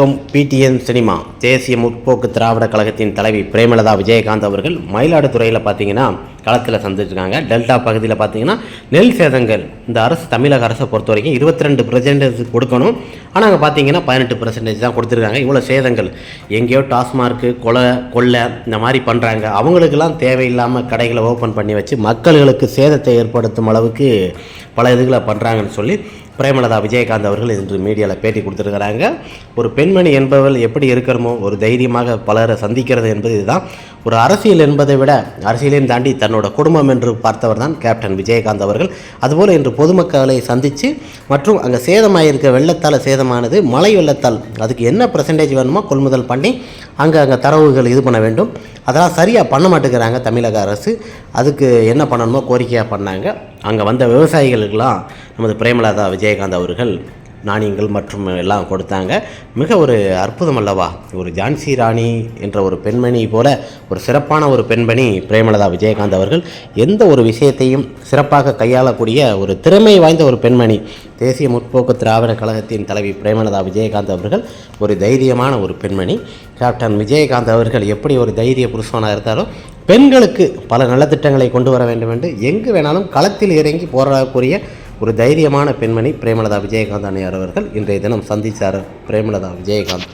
மற்றும் PTN cinema தேசிய முற்போக்கு திராவிட கழகத்தின் தலைவி பிரேமலதா விஜயகாந்த் அவர்கள் மயிலாடுதுறையில் பார்த்தீங்கன்னா களத்தில் சந்திச்சிருக்காங்க. டெல்டா பகுதியில் பார்த்தீங்கன்னா நெல் சேதங்கள். இந்த அரசு தமிழக அரசை பொறுத்த வரைக்கும் இருபத்தி ரெண்டு பர்சன்டேஜ் கொடுக்கணும். ஆனால் அங்கே பார்த்தீங்கன்னா பதினெட்டு பர்சன்டேஜ் தான் கொடுத்துருக்காங்க. இவ்வளோ சேதங்கள். எங்கேயோ டாஸ்மார்க்கு கொலை கொள்ளை இந்த மாதிரி பண்ணுறாங்க அவங்களுக்கெல்லாம் தேவையில்லாமல் கடைகளை ஓப்பன் பண்ணி வச்சு மக்களுக்கு சேதத்தை ஏற்படுத்தும் அளவுக்கு பல இதுகளை பண்ணுறாங்கன்னு சொல்லி பிரேமலதா விஜயகாந்த் அவர்கள் இன்று மீடியாவில் பேட்டி கொடுத்துருக்கிறாங்க. ஒரு பெண்மணி என்பவள் எப்படி இருக்கிறமோ ஒரு தைரியமாக பலரை சந்திக்கிறது என்பது இதுதான். ஒரு அரசியல் என்பதை விட அரசியலையும் தாண்டி தன்னோட குடும்பம் என்று பார்த்தவர் தான் கேப்டன் விஜயகாந்த் அவர்கள். அதுபோல் இன்று பொதுமக்களை சந்தித்து மற்றும் அங்கே சேதமாயிருக்க வெள்ளத்தால் சேதமானது மழை வெள்ளத்தால் அதுக்கு என்ன பர்சன்டேஜ் வேணுமோ கொள்முதல் பண்ணி அங்கே அங்கே தரவுகள் இது பண்ண வேண்டும். அதெல்லாம் சரியாக பண்ண மாட்டேங்கிறாங்க தமிழக அரசு. அதுக்கு என்ன பண்ணணுமோ கோரிக்கையாக பண்ணாங்க. அங்கே வந்த விவசாயிகளுக்கெல்லாம் நமது பிரேமலதா விஜயகாந்த் அவர்கள் நாணயங்கள் மற்றும் எல்லாம் கொடுத்தாங்க. மிக ஒரு அற்புதம் அல்லவா? ஒரு ஜான்சி ராணி என்ற ஒரு பெண்மணி போல ஒரு சிறப்பான ஒரு பெண்மணி பிரேமலதா விஜயகாந்த் அவர்கள். எந்த ஒரு விஷயத்தையும் சிறப்பாக கையாளக்கூடிய ஒரு திறமை வாய்ந்த ஒரு பெண்மணி. தேசிய முற்போக்கு திராவிட கழகத்தின் தலைவி பிரேமலதா விஜயகாந்த் அவர்கள் ஒரு தைரியமான ஒரு பெண்மணி. கேப்டன் விஜயகாந்த் அவர்கள் எப்படி ஒரு தைரிய புருஷனாக இருந்தாரோ பெண்களுக்கு பல நலத்திட்டங்களை கொண்டு வர வேண்டும் என்று எங்கு வேணாலும் களத்தில் இறங்கி போராடக்கூடிய ஒரு தைரியமான பெண்மணி பிரேமலதா விஜயகாந்த் அணியார் அவர்கள் இன்றைய தினம் சந்தித்தார் பிரேமலதா விஜயகாந்த்.